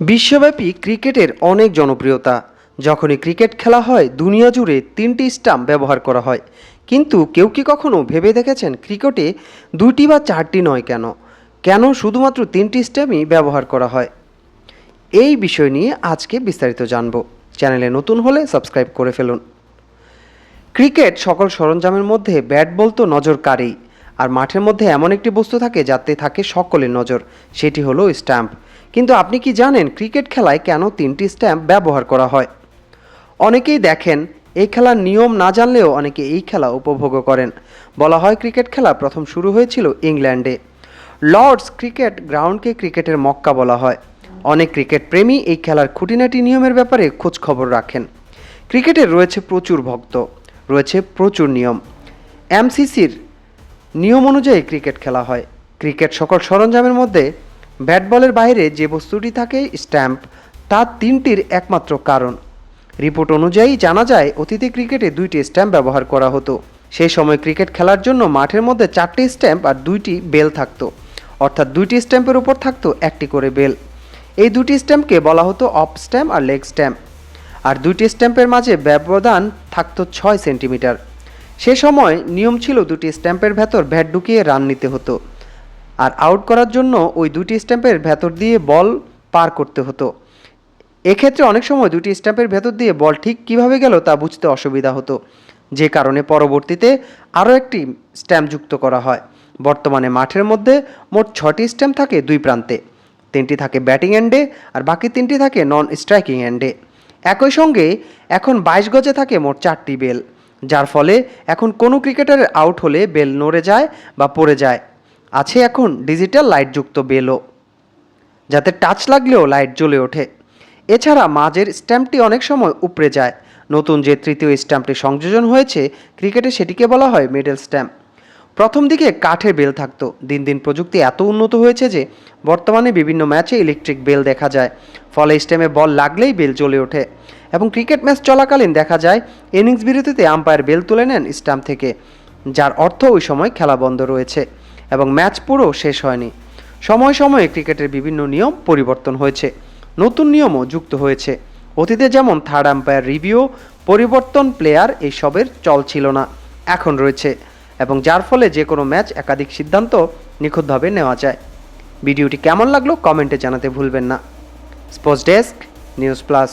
বিশ্বব্যাপী ক্রিকেটের অনেক জনপ্রিয়তা। যখনই ক্রিকেট খেলা হয়, দুনিয়া জুড়ে তিনটি স্টাম্প ব্যবহার করা হয়। কিন্তু কেউ কি কখনো ভেবে দেখেছেন ক্রিকেটে দুইটি বা চারটি নয় কেন? কেন শুধুমাত্র তিনটি স্টাম্পই ব্যবহার করা হয়? এই বিষয় নিয়ে আজকে বিস্তারিত জানব। চ্যানেলে নতুন হলে সাবস্ক্রাইব করে ফেলুন। ক্রিকেট সকল সরঞ্জামের মধ্যে ব্যাট বল তো নজর কাড়েই আর মাঠের মধ্যে এমন একটি বস্তু থাকে যাতে থাকে সকলের নজর, সেটি হলো স্ট্যাম্প। কিন্তু আপনি কি জানেন ক্রিকেট খেলায় কেন তিনটি স্ট্যাম্প ব্যবহার করা হয়? অনেকেই দেখেন এই খেলার নিয়ম না জানলেও অনেকে এই খেলা উপভোগ করেন। বলা হয় ক্রিকেট খেলা প্রথম শুরু হয়েছিল ইংল্যান্ডে। লর্ডস ক্রিকেট গ্রাউন্ডকে ক্রিকেটের মক্কা বলা হয়। অনেক ক্রিকেট প্রেমী এই খেলার খুঁটিনাটি নিয়মের ব্যাপারে খোঁজ খবর রাখেন। ক্রিকেটের রয়েছে প্রচুর ভক্ত, রয়েছে প্রচুর নিয়ম। এমসিসির নিয়ম অনুযায়ী ক্রিকেট খেলা হয়। ক্রিকেট সকল সরঞ্জামের মধ্যে ব্যাট বলের বাইরে যে বস্তুটি থাকে, স্ট্যাম্প, তার তিনটির একমাত্র কারণ। রিপোর্ট অনুযায়ী জানা যায়, অতীতে ক্রিকেটে দুইটি স্ট্যাম্প ব্যবহার করা হতো। সেই সময় ক্রিকেট খেলার জন্য মাঠের মধ্যে চারটি স্ট্যাম্প আর দুইটি বেল থাকতো। অর্থাৎ দুইটি স্ট্যাম্পের উপর থাকতো একটি করে বেল। এই দুটি স্ট্যাম্পকে বলা হতো অফ স্ট্যাম্প আর লেগ স্ট্যাম্প। আর দুইটি স্ট্যাম্পের মাঝে ব্যবধান থাকতো ছয় সেন্টিমিটার। সে সময় নিয়ম ছিল দুটি স্ট্যাম্পের ভেতর ব্যাট ঢুকিয়ে রান নিতে হতো আর আউট করার জন্য ওই দুটি স্ট্যাম্পের ভেতর দিয়ে বল পার করতে হতো। এক্ষেত্রে অনেক সময় দুটি স্ট্যাম্পের ভেতর দিয়ে বল ঠিক কীভাবে গেল তা বুঝতে অসুবিধা হতো। যে কারণে পরবর্তীতে আরও একটি স্ট্যাম্প যুক্ত করা হয়। বর্তমানে মাঠের মধ্যে মোট ছটি স্ট্যাম্প থাকে দুই প্রান্তে। তিনটি থাকে ব্যাটিং এন্ডে আর বাকি তিনটি থাকে নন স্ট্রাইকিং এন্ডে। একই সঙ্গে এখন বাইশ গজে থাকে মোট চারটি বেল। যার ফলে এখন কোনো ক্রিকেটারের আউট হলে বেল নড়ে যায় বা পড়ে যায়। আছে এখন ডিজিটাল লাইটযুক্ত বেলও, যাতে টাচ লাগলেও লাইট জ্বলে ওঠে। এছাড়া মাঝের স্ট্যাম্পটি অনেক সময় উপড়ে যায়। নতুন যে তৃতীয় স্ট্যাম্পটি সংযোজন হয়েছে, ক্রিকেটে সেটিকে বলা হয় মিডল স্ট্যাম্প। প্রথম দিকে কাঠের বেল থাকতো। দিন দিন প্রযুক্তি এত উন্নত হয়েছে যে, বর্তমানে বিভিন্ন ম্যাচে ইলেকট্রিক বেল দেখা যায়। ফলে স্ট্যাম্পে বল লাগলেই বেল জ্বলে ওঠে। এবং ক্রিকেট ম্যাচ চলাকালীন দেখা যায়, ইনিংস বিরতিতে আম্পায়ার বেল তুলে নেন স্ট্যাম্প থেকে, যার অর্থ ওই সময় খেলা বন্ধ রয়েছে এবং ম্যাচ পুরো শেষ হয়নি। সময় সময়ে ক্রিকেটের বিভিন্ন নিয়ম পরিবর্তন হয়েছে। নতুন নিয়মও যুক্ত হয়েছে। অতীতে যেমন থার্ড আম্পায়ার রিভিউ পরিবর্তন প্লেয়ার এইসবের চল ছিল না, এখন রয়েছে এবং যার ফলে যে কোনো ম্যাচ একাধিক সিদ্ধান্ত নিখুঁতভাবে নেওয়া যায়। ভিডিওটি কেমন লাগল কমেন্টে জানাতে ভুলবেন না। Sports desk news plus